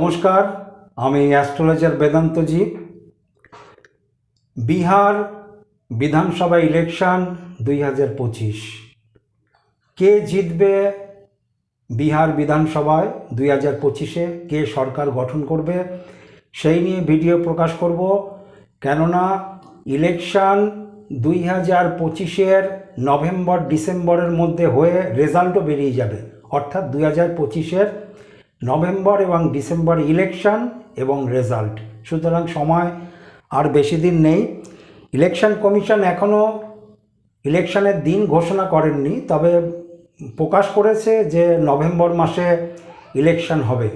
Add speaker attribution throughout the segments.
Speaker 1: নমস্কার, আমি অ্যাস্ট্রোলজার বেদান্তজি। বিহার বিধানসভা ইলেকশন দুই হাজার পঁচিশ। কে জিতবে বিহার বিধানসভায় দুই হাজার পঁচিশে? কে সরকার গঠন করবে? সেই নিয়ে ভিডিও প্রকাশ করব। কেননা ইলেকশন দুই হাজার পঁচিশের নভেম্বর, ডিসেম্বরের মধ্যে হয়ে রেজাল্টও বেরিয়ে যাবে। অর্থাৎ দুই হাজার পঁচিশের নভেম্বর এবং ডিসেম্বর ইলেকশন এবং রেজাল্ট। সুতরাং সময় আর বেশি দিন নেই। ইলেকশন কমিশন এখনও ইলেকশনের দিন ঘোষণা করেননি, তবে প্রকাশ করেছে যে নভেম্বর মাসে ইলেকশন হবে।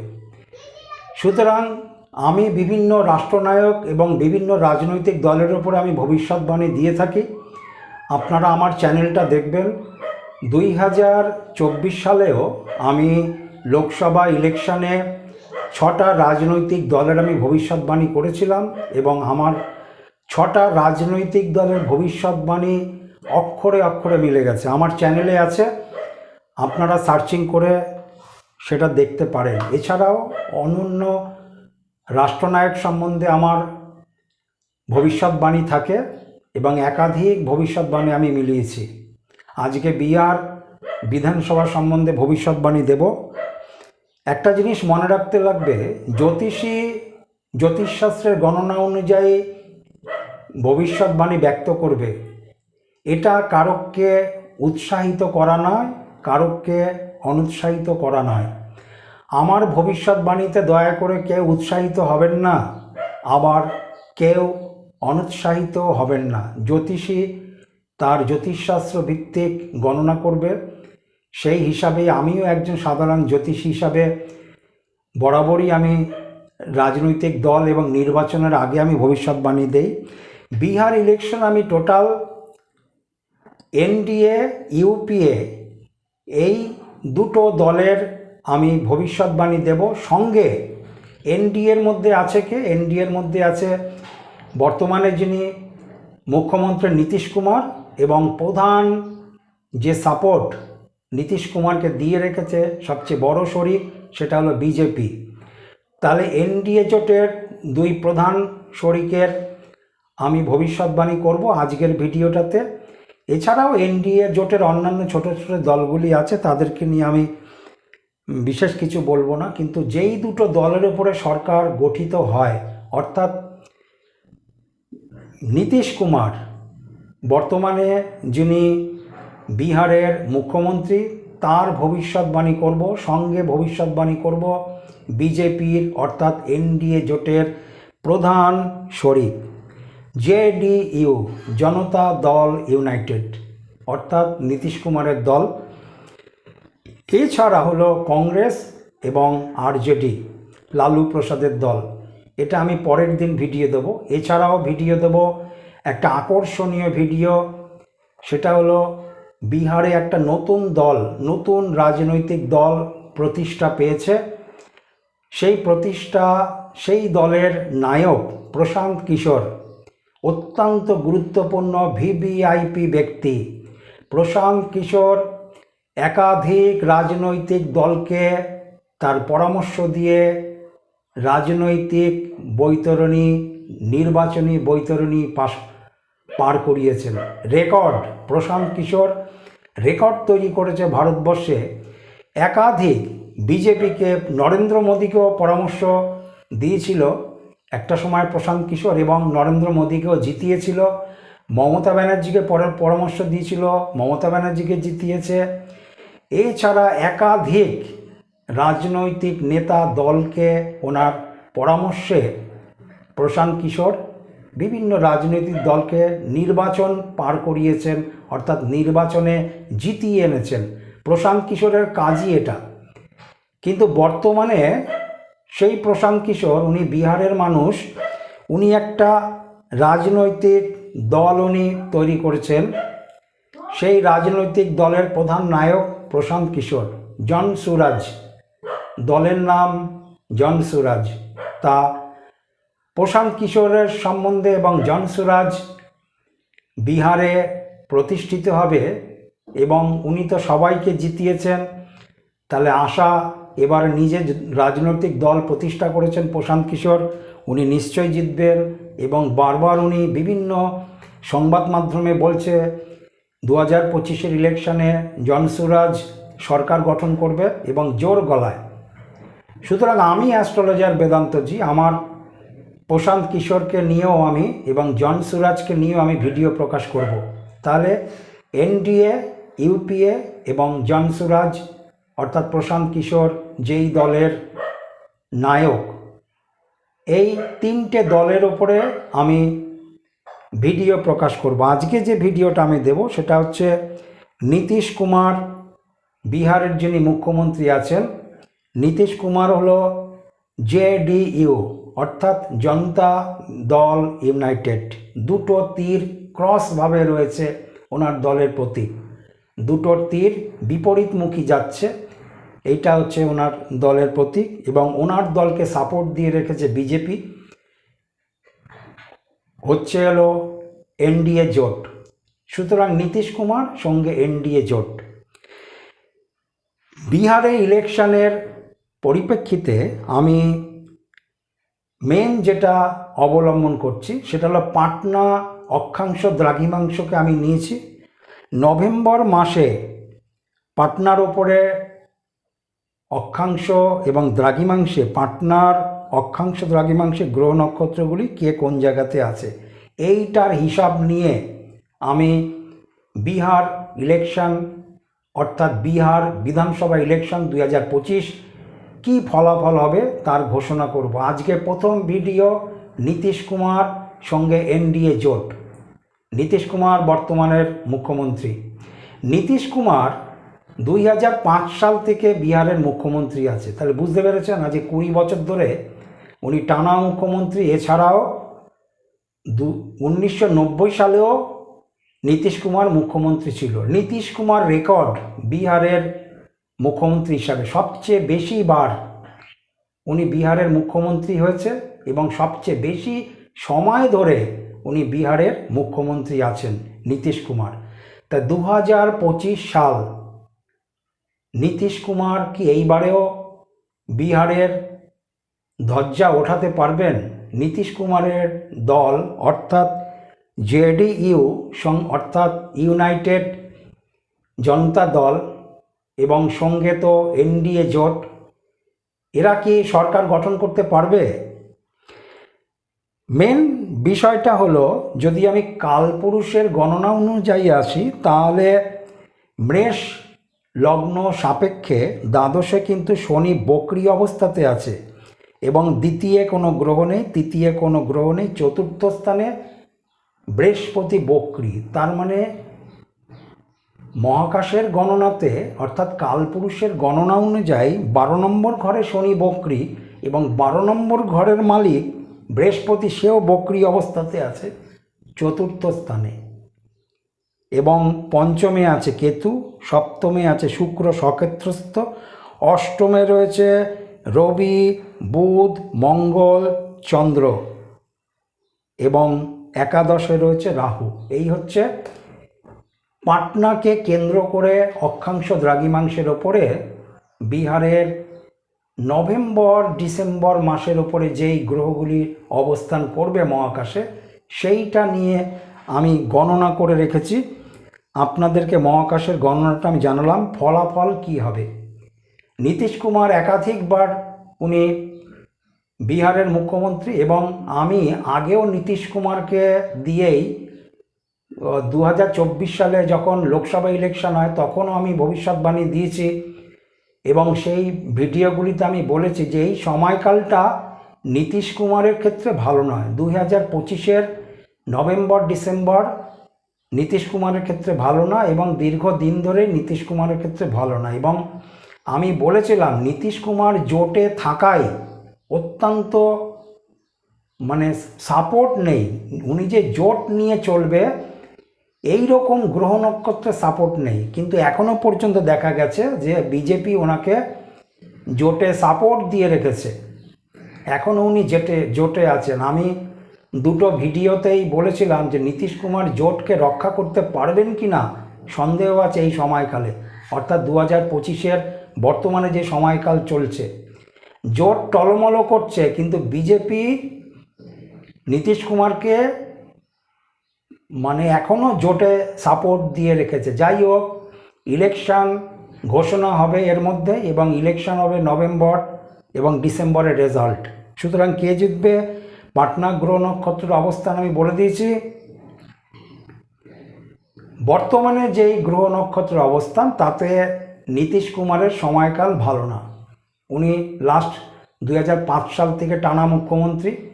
Speaker 1: সুতরাং আমি বিভিন্ন রাষ্ট্রনায়ক এবং বিভিন্ন রাজনৈতিক দলের ওপরে আমি ভবিষ্যৎবাণী দিয়ে থাকি। আপনারা আমার চ্যানেলটা দেখবেন। দুই হাজার চব্বিশ সালেও আমি লোকসভা ইলেকশনে ছটা রাজনৈতিক দলের আমি ভবিষ্যৎবাণী করেছিলাম এবং আমার ছটা রাজনৈতিক দলের ভবিষ্যৎবাণী অক্ষরে অক্ষরে মিলে গেছে। আমার চ্যানেলে আছে, আপনারা সার্চিং করে সেটা দেখতে পারেন। এছাড়াও অনন্য রাষ্ট্রনায়ক সম্বন্ধে আমার ভবিষ্যৎবাণী থাকে এবং একাধিক ভবিষ্যৎবাণী আমি মিলিয়েছি। আজকে বিহার বিধানসভা সম্বন্ধে ভবিষ্যৎবাণী দেব। একটা জিনিস মনে রাখতে লাগবে, জ্যোতিষী, জ্যোতিষশাস্ত্রের গণনা অনুযায়ী ভবিষ্যৎবাণী ব্যক্ত করবে। এটা কারককে উৎসাহিত করা নয়, কারককে অনুৎসাহিত করা নয়। আমার ভবিষ্যৎবাণীতে দয়া করে কেউ উৎসাহিত হবেন না, আবার কেউ অনুৎসাহিত হবেন না। জ্যোতিষী তার জ্যোতিষশাস্ত্র ভিত্তিক গণনা করবে। সেই হিসাবে আমিও একজন সাধারণ জ্যোতিষী হিসাবে বরাবরই আমি রাজনৈতিক দল এবং নির্বাচনের আগে আমি ভবিষ্যৎবাণী দেই। বিহার ইলেকশন আমি টোটাল এনডিএ, ইউপিএ এই দুটো দলের আমি ভবিষ্যৎবাণী দেব। সঙ্গে এনডিএর মধ্যে আছে কে? এনডিএর মধ্যে আছে বর্তমানে যিনি মুখ্যমন্ত্রী নীতিশ কুমার এবং প্রধান যে সাপোর্ট নীতিশ কুমারকে দিয়ে রেখেছে সবচেয়ে বড় শরিক, সেটা হলো বিজেপি। তাহলে এনডিএ জোটের দুই প্রধান শরিকের আমি ভবিষ্যৎবাণী করব আজকের ভিডিওটাতে। এছাড়াও এনডিএ জোটের অন্যান্য ছোট ছোট দলগুলি আছে, তাদেরকে নিয়ে আমি বিশেষ কিছু বলব না, কিন্তু যেই দুটো দলের উপরে সরকার গঠিত হয়, অর্থাৎ নীতিশ কুমার, বর্তমানে যিনি বিহারের মুখ্যমন্ত্রী তার ভবিষ্যৎবাণী করব, সঙ্গে ভবিষ্যৎবাণী করব বিজেপির, অর্থাৎ এনডিএ জোটের প্রধান শরিক, জেডিইউ, জনতা দল ইউনাইটেড, অর্থাৎ নীতিশ কুমারের দল। এছাড়া হলো কংগ্রেস এবং আরজেডি, লালু প্রসাদের দল। এটা আমি পরের দিন ভিডিও দেবো। এছাড়াও ভিডিও দেব একটা আকর্ষণীয় ভিডিও, সেটা হলো বিহারে একটা নতুন দল, নতুন রাজনৈতিক দল প্রতিষ্ঠা পেয়েছে। সেই প্রতিষ্ঠা, সেই দলের নায়ক প্রশান্ত কিশোর, অত্যন্ত গুরুত্বপূর্ণ ভিভিআইপি ব্যক্তি। প্রশান্ত কিশোর একাধিক রাজনৈতিক দলকে তার পরামর্শ দিয়ে রাজনৈতিক বৈতরণী, নির্বাচনী বৈতরণী পাশ পার করিয়েছেন। রেকর্ড, প্রশান্ত কিশোর রেকর্ড তৈরি করেছে ভারতবর্ষে। একাধিক বিজেপিকে নরেন্দ্র মোদীকেও পরামর্শ দিয়েছিল। একটা সময় প্রশান্ত কিশোর এবং নরেন্দ্র মোদীকেও জিতিয়েছিল। মমতা ব্যানার্জিকে পরে পরামর্শ দিয়েছিল, মমতা ব্যানার্জিকে জিতিয়েছে। এছাড়া একাধিক রাজনৈতিক নেতা দলকে ওনার পরামর্শে প্রশান্ত কিশোর বিভিন্ন রাজনৈতিক দলকে নির্বাচন পার করিয়েছেন, অর্থাৎ নির্বাচনে জিতিয়ে এনেছেন। প্রশান্ত কিশোরের কাজই এটা। কিন্তু বর্তমানে সেই প্রশান্ত কিশোর, উনি বিহারের মানুষ, উনি একটা রাজনৈতিক দল উনি তৈরি করেছেন। সেই রাজনৈতিক দলের প্রধান নায়ক প্রশান্ত কিশোর, জন সুরাজ। দলের নাম জন সুরাজ। তা প্রশান্ত কিশোরের সম্বন্ধে এবং জন সুরাজ বিহারে প্রতিষ্ঠিত হবে এবং উনি তো সবাইকে জিতিয়েছেন, তাহলে আশা এবার নিজে রাজনৈতিক দল প্রতিষ্ঠা করেছেন প্রশান্ত কিশোর, উনি নিশ্চয়ই জিতবেন এবং বারবার উনি বিভিন্ন সংবাদ মাধ্যমে বলছে দু হাজার পঁচিশের ইলেকশনে জনসুরাজ সরকার গঠন করবে এবং জোর গলায়। সুতরাং আমি অ্যাস্ট্রোলজার বেদান্তজি, আমার প্রশান্ত কিশোরকে নিয়েও আমি এবং জন সুরাজকে নিয়েও আমি ভিডিও প্রকাশ করব। তাহলে এনডিএ, ইউপিএ এবং জন সুরাজ অর্থাৎ প্রশান্ত কিশোর যেই দলের নায়ক, এই তিনটে দলের ওপরে আমি ভিডিও প্রকাশ করব। আজকে যে ভিডিওটা আমি দেব সেটা হচ্ছে নীতিশ কুমার বিহারের যিনি মুখ্যমন্ত্রী আছেন, নীতিশ কুমার হলো জেডিইউ অর্থাৎ জনতা দল ইউনাইটেড, দুটো তীর ক্রসভাবে রয়েছে ওনার দলের প্রতীক দুটোর তীর বিপরীতমুখী যাচ্ছে, এইটা হচ্ছে ওনার দলের প্রতীক এবং ওনার দলকে সাপোর্ট দিয়ে রেখেছে বিজেপি। হচ্ছে হলো এনডিএ জোট। সুতরাং নীতিশ কুমার সঙ্গে এনডিএ জোট। বিহারে ইলেকশনের পরিপ্রেক্ষিতে আমি মেন যেটা অবলম্বন করছি, সেটা হলো পাটনা অক্ষাংশ দ্রাঘিমাংশকে আমি নিয়েছি। নভেম্বর মাসে পাটনার ওপরে অক্ষাংশ এবং দ্রাঘিমাংশে, পাটনার অক্ষাংশ দ্রাঘিমাংশে গ্রহ নক্ষত্রগুলি কে কোন জায়গাতে আছে, এইটার হিসাব নিয়ে আমি বিহার ইলেকশন অর্থাৎ বিহার বিধানসভা ইলেকশন দুই হাজার পঁচিশ কী ফলাফল হবে তার ঘোষণা করব। আজকে প্রথম ভিডিও নীতিশ কুমার সঙ্গে এনডিএ জোট। নীতিশ কুমার বর্তমানের মুখ্যমন্ত্রী। নীতিশ কুমার দুই হাজার পাঁচ সাল থেকে বিহারের মুখ্যমন্ত্রী আছে। তাহলে বুঝতে পেরেছেন আজ কুড়ি বছর ধরে উনি টানা মুখ্যমন্ত্রী। এছাড়াও দু উনিশশো সালেও নীতিশ কুমার মুখ্যমন্ত্রী ছিল। নীতিশ কুমার রেকর্ড বিহারের মুখ্যমন্ত্রী হিসাবে সবচেয়ে বেশি বার উনি বিহারের মুখ্যমন্ত্রী হয়েছে এবং সবচেয়ে বেশি সময় ধরে উনি বিহারের মুখ্যমন্ত্রী আছেন নীতিশ কুমার। তা দু হাজার পঁচিশ সাল নীতিশ কুমার কি এইবারেও বিহারের ধজ্জা ওঠাতে পারবেন? নীতিশ কুমারের দল অর্থাৎ জেডিইউ সং, অর্থাৎ ইউনাইটেড জনতা দল এবং সঙ্গে তো এনডিএ জোট। এরা কি সরকার গঠন করতে পারবে? মেন বিষয়টা হলো, যদি আমি কালপুরুষের গণনা অনুযায়ী আসি, তাহলে মেষ লগ্ন সাপেক্ষে দ্বাদশে কিন্তু শনি বক্রি অবস্থাতে আছে এবং দ্বিতীয় কোনো গ্রহ নেই, তৃতীয় কোনো গ্রহ নেই, চতুর্থ স্থানে বৃহস্পতি বক্রি। তার মানে মহাকাশের গণনাতে, অর্থাৎ কালপুরুষের গণনা অনুযায়ী বারো নম্বর ঘরে শনি বক্রি এবং বারো নম্বর ঘরের মালিক বৃহস্পতি সেও বক্রি অবস্থাতে আছে চতুর্থ স্থানে। এবং পঞ্চমে আছে কেতু, সপ্তমে আছে শুক্র সক্ষেত্রস্থ, অষ্টমে রয়েছে রবি, বুধ, মঙ্গল, চন্দ্র এবং একাদশে রয়েছে রাহু। এই হচ্ছে পাটনাকে কেন্দ্র করে অক্ষাংশ দ্রাঘিমাংশের ওপরে বিহারের নভেম্বর, ডিসেম্বর মাসের ওপরে যেই গ্রহগুলি অবস্থান করবে মহাকাশে, সেইটা নিয়ে আমি গণনা করে রেখেছি। আপনাদেরকে মহাকাশের গণনাটা আমি জানালাম, ফলাফল কি হবে? নীতিশ কুমার একাধিকবার উনি বিহারের মুখ্যমন্ত্রী এবং আমি আগেও নীতিশ কুমারকে দিয়েই দু হাজার চব্বিশ সালে যখন লোকসভা ইলেকশন হয়, তখনও আমি ভবিষ্যৎবাণী দিয়েছি এবং সেই ভিডিওগুলিতে আমি বলেছি যে এই সময়কালটা নীতিশ কুমারের ক্ষেত্রে ভালো নয়। দুই হাজার পঁচিশের নভেম্বর, ডিসেম্বর নীতিশ কুমারের ক্ষেত্রে ভালো না এবং দীর্ঘ দিন ধরে নীতিশ কুমারের ক্ষেত্রে ভালো না এবং আমি বলেছিলাম, নীতিশ কুমার জোটে থাকায় অত্যন্ত মানে সাপোর্ট নেই। উনি যে জোট নিয়ে চলবে এই রকম গ্রহ নক্ষত্রের সাপোর্ট নেই। কিন্তু এখনও পর্যন্ত দেখা গেছে যে বিজেপি ওনাকে জোটে সাপোর্ট দিয়ে রেখেছে। এখনও উনি জেটে, জোটে আছেন। আমি দুটো ভিডিওতেই বলেছিলাম যে নীতিশ কুমার জোটকে রক্ষা করতে পারবেন কি না সন্দেহ আছে এই সময়কালে। অর্থাৎ দু হাজার পঁচিশের বর্তমানে যে সময়কাল চলছে। জোট টলমলো করছে, কিন্তু বিজেপি নীতিশ কুমারকে মানে এখনও জোটে সাপোর্ট দিয়ে রেখেছে। যাই হোক ইলেকশন ঘোষণা হবে এর মধ্যে এবং ইলেকশন হবে নভেম্বর এবং ডিসেম্বরের রেজাল্ট সুতরাং কে জিতবে, পাটনা গ্রহ নক্ষত্রের অবস্থান আমি বলে দিয়েছি। বর্তমানে যেই গ্রহ নক্ষত্রের অবস্থান, তাতে নীতিশ কুমারের সময়কাল ভালো না। উনি লাস্ট দু হাজার পাঁচ সাল থেকে টানা মুখ্যমন্ত্রী।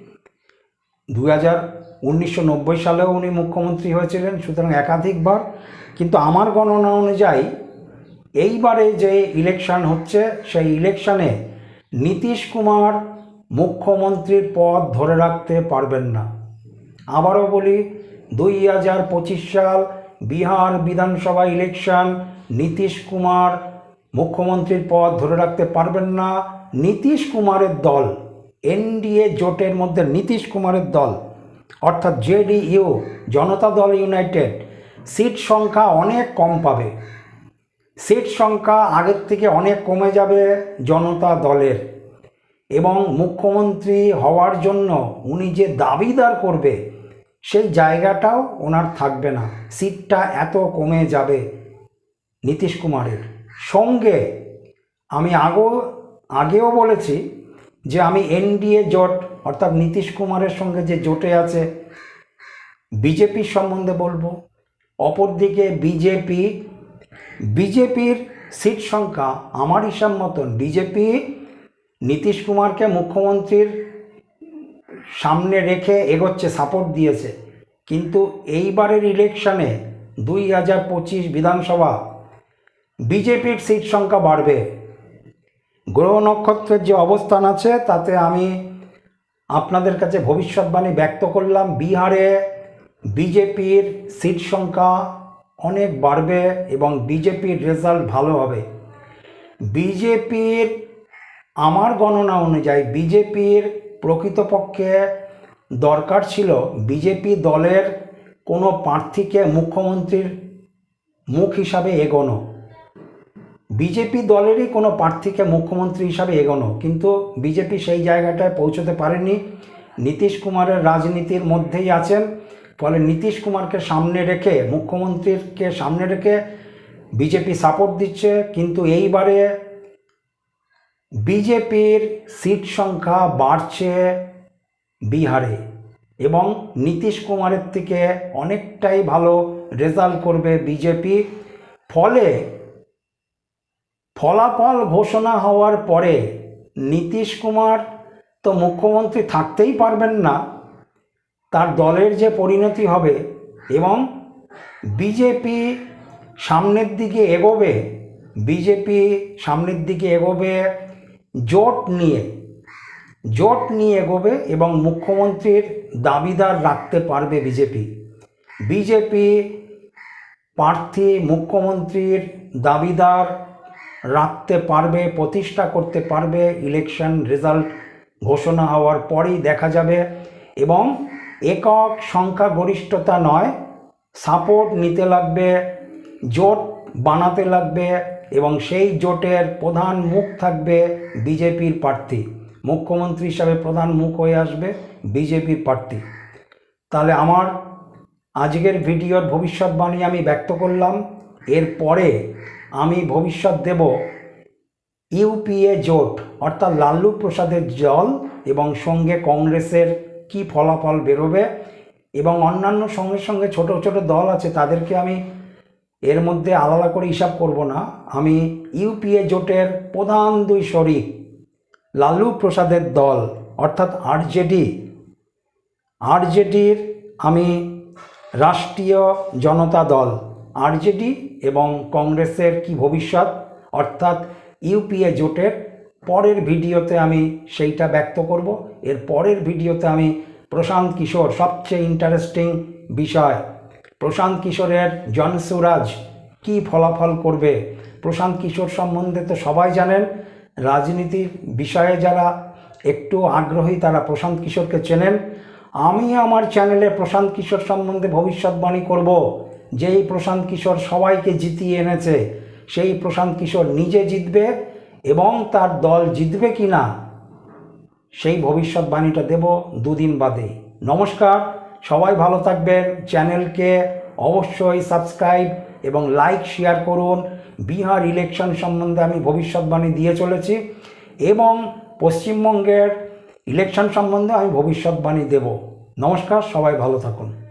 Speaker 1: দু হাজার উনিশশো সালেও উনি মুখ্যমন্ত্রী হয়েছিলেন, সুতরাং একাধিকবার। কিন্তু আমার গণনা অনুযায়ী, এইবারে যে ইলেকশন হচ্ছে, সেই ইলেকশনে নীতিশ কুমার মুখ্যমন্ত্রীর পদ ধরে রাখতে পারবেন না। আবারও বলি, দুই হাজার পঁচিশ সাল বিহার বিধানসভা ইলেকশন নীতিশ কুমার মুখ্যমন্ত্রীর পদ ধরে রাখতে পারবেন না। নীতিশ কুমারের দল এনডিএ জোটের মধ্যে নীতিশ কুমারের দল, অর্থাৎ জেডিইউ, জনতা দল ইউনাইটেড, সিট সংখ্যা অনেক কম পাবে। সিট সংখ্যা আগের থেকে অনেক কমে যাবে জনতা দলের। এবং মুখ্যমন্ত্রী হওয়ার জন্য উনি যে দাবিদার করবে, সেই জায়গাটাও ওনার থাকবে না। সিটটা এত কমে যাবে নীতিশ কুমারের। সঙ্গে আমি আগেও আগেও বলেছি যে আমি এনডিএ জোট, অর্থাৎ নীতিশ কুমারের সঙ্গে যে জোটে আছে বিজেপির সম্বন্ধে বলব। অপরদিকে বিজেপি, বিজেপির সিট সংখ্যা আমার হিসাব মতন বিজেপি নীতিশ কুমারকে মুখ্যমন্ত্রীর সামনে রেখে এগোচ্ছে, সাপোর্ট দিয়েছে। কিন্তু এইবারের ইলেকশানে দুই হাজার পঁচিশ বিধানসভা বিজেপির সিট সংখ্যা বাড়বে। গ্রহ নক্ষত্রের যে অবস্থান আছে, তাতে আমি আপনাদের কাছে ভবিষ্যৎবাণী ব্যক্ত করলাম। বিহারে বিজেপির সিট সংখ্যা অনেক বাড়বে এবং বিজেপির রেজাল্ট ভালো হবে। বিজেপির, আমার গণনা অনুযায়ী বিজেপির প্রকৃতপক্ষে দরকার ছিল বিজেপি দলের কোনো প্রার্থীকে মুখ্যমন্ত্রীর মুখ হিসাবে এগোনো। বিজেপি দলেরই কোনো প্রার্থীকে মুখ্যমন্ত্রী হিসাবে এগোনো, কিন্তু বিজেপি সেই জায়গাটায় পৌঁছতে পারেনি। নীতিশ কুমারের রাজনীতির মধ্যেই আছেন, ফলে নীতিশ কুমারকে সামনে রেখে, মুখ্যমন্ত্রীকে সামনে রেখে বিজেপি সাপোর্ট দিচ্ছে, কিন্তু এইবারে বিজেপির সিট সংখ্যা বাড়ছে বিহারে এবং নীতিশ কুমারের থেকে অনেকটাই ভালো রেজাল্ট করবে বিজেপি। ফলে ফলাফল ঘোষণা হওয়ার পরে নীতিশ কুমার তো মুখ্যমন্ত্রী থাকতেই পারবেন না। তার দলের যে পরিণতি হবে এবং বিজেপি সামনের দিকে এগোবে, বিজেপি সামনের দিকে এগোবে জোট নিয়ে জোট নিয়ে এগোবে এবং মুখ্যমন্ত্রীর দাবিদার রাখতে পারবে বিজেপি। বিজেপি প্রার্থী, মুখ্যমন্ত্রীর দাবিদার রাখতে পারবে, প্রতিষ্ঠা করতে পারবে ইলেকশন রেজাল্ট ঘোষণা হওয়ার পরেই দেখা যাবে এবং একক সংখ্যাগরিষ্ঠতা নয় সাপোর্ট নিতে লাগবে, জোট বানাতে লাগবে এবং সেই জোটের প্রধান মুখ থাকবে বিজেপির প্রার্থী। মুখ্যমন্ত্রী হিসাবে প্রধান মুখ হয়ে আসবে বিজেপি প্রার্থী। তাহলে আমার আজকের ভিডিওর ভবিষ্যৎবাণী আমি ব্যক্ত করলাম। এরপরে আমি ভবিষ্যৎ দেব। ইউপিএ জোট, অর্থাৎ লাল্লু প্রসাদের জল এবং সঙ্গে কংগ্রেসের কি ফলাফল বেরোবে এবং অন্যান্য সঙ্গে সঙ্গে ছোট ছোট দল আছে, তাদেরকে আমি এর মধ্যে আলাদা করে হিসাব করব না। আমি ইউপিএ জোটের প্রধান দুই শরিক লালু প্রসাদের দল, অর্থাৎ আরজেডি। আরজেডির আমি রাষ্ট্রীয় জনতা দল। আরজেডি এবং কংগ্রেসের কি ভবিষ্যৎ? অর্থাৎ ইউপিএ জোটের পরের ভিডিওতে আমি সেইটা ব্যক্ত করব। এর পরের ভিডিওতে আমি প্রশান্ত কিশোর, সবচেয়ে ইন্টারেস্টিং বিষয়, প্রশান্ত কিশোরের জনসুরাজ কি ফলাফল করবে? প্রশান্ত কিশোর সম্বন্ধে তো সবাই জানেন, রাজনীতির বিষয়ে যারা একটু আগ্রহী তারা প্রশান্ত কিশোরকে চেনেন। আমি আমার চ্যানেলে প্রশান্ত কিশোর সম্বন্ধে ভবিষ্যৎবাণী করব। যেই প্রশান্ত কিশোর সবাইকে জিতিয়ে এনেছে, সেই প্রশান্ত কিশোর নিজে জিতবে এবং তার দল জিতবে কি না সেই ভবিষ্যৎবাণীটা দেব দুদিন বাদে। নমস্কার, সবাই ভালো থাকবেন, চ্যানেলকে অবশ্যই সাবস্ক্রাইব এবং লাইক, শেয়ার করুন। বিহার ইলেকশন সম্বন্ধে আমি ভবিষ্যৎবাণী দিয়ে চলেছি এবং পশ্চিমবঙ্গের ইলেকশন সম্বন্ধে আমি ভবিষ্যৎবাণী দেব। নমস্কার, সবাই ভালো থাকুন।